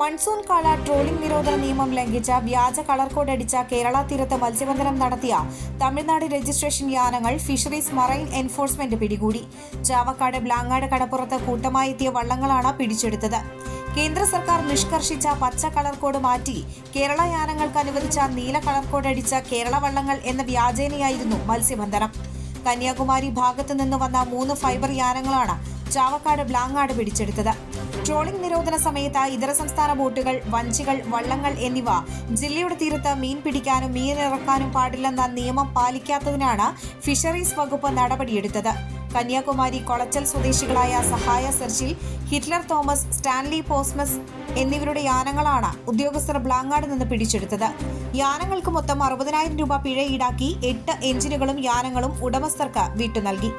Monsoon കാല trawling നിരോധന നിയമം ലംഘിച്ച വ്യാജ കളർ കോഡ് അടിച്ച കേരള തീരത്ത് മത്സ്യബന്ധനം നടത്തിയ തമിഴ്നാട് രജിസ്ട്രേഷൻ യാനങ്ങൾ ഫിഷറീസ് മറൈൻ എൻഫോഴ്സ്മെന്റ് പിടികൂടി. ചാവക്കാട് ബ്ലാങ്ങാട് കടപ്പുറത്ത് കൂട്ടമായി എത്തിയ വള്ളങ്ങളാണ് പിടിച്ചെടുത്തത്. കേന്ദ്ര സർക്കാർ നിഷ്കർഷിച്ച പച്ച കളർ കോഡ് മാറ്റി കേരള യാനങ്ങൾക്ക് അനുവദിച്ച നീല കളർ കോഡ് അടിച്ച കേരള വള്ളങ്ങൾ എന്ന വ്യാജേനയായിരുന്നു മത്സ്യബന്ധനം. കന്യാകുമാരി ഭാഗത്തു നിന്ന് വന്ന മൂന്ന് ഫൈബർ യാനങ്ങളാണ് ചാവക്കാട് ബ്ലാങ്ങാട് പിടിച്ചെടുത്തത്. ട്രോളിംഗ് നിരോധന സമയത്ത് ഇതര സംസ്ഥാന ബോട്ടുകൾ വഞ്ചികൾ വള്ളങ്ങൾ എന്നിവ ജില്ലയുടെ തീരത്ത് മീൻ പിടിക്കാനും മീനിറക്കാനും പാടില്ലെന്ന നിയമം പാലിക്കാത്തതിനാണ് ഫിഷറീസ് വകുപ്പ് നടപടിയെടുത്തത്. കന്യാകുമാരി കൊളച്ചൽ സ്വദേശികളായ സഹായ സെർച്ചിൽ ഹിറ്റ്ലർ തോമസ് സ്റ്റാൻലി പോസ്മസ് എന്നിവരുടെ യാനങ്ങളാണ് ഉദ്യോഗസ്ഥർ ബ്ലാങ്ങാട് നിന്ന് പിടിച്ചെടുത്തത്. യാനങ്ങൾക്ക് മൊത്തം അറുപതിനായിരം രൂപ പിഴ ഈടാക്കി എട്ട് എഞ്ചിനുകളും യാനങ്ങളും ഉടമസ്ഥർക്ക് വിട്ടു നൽകി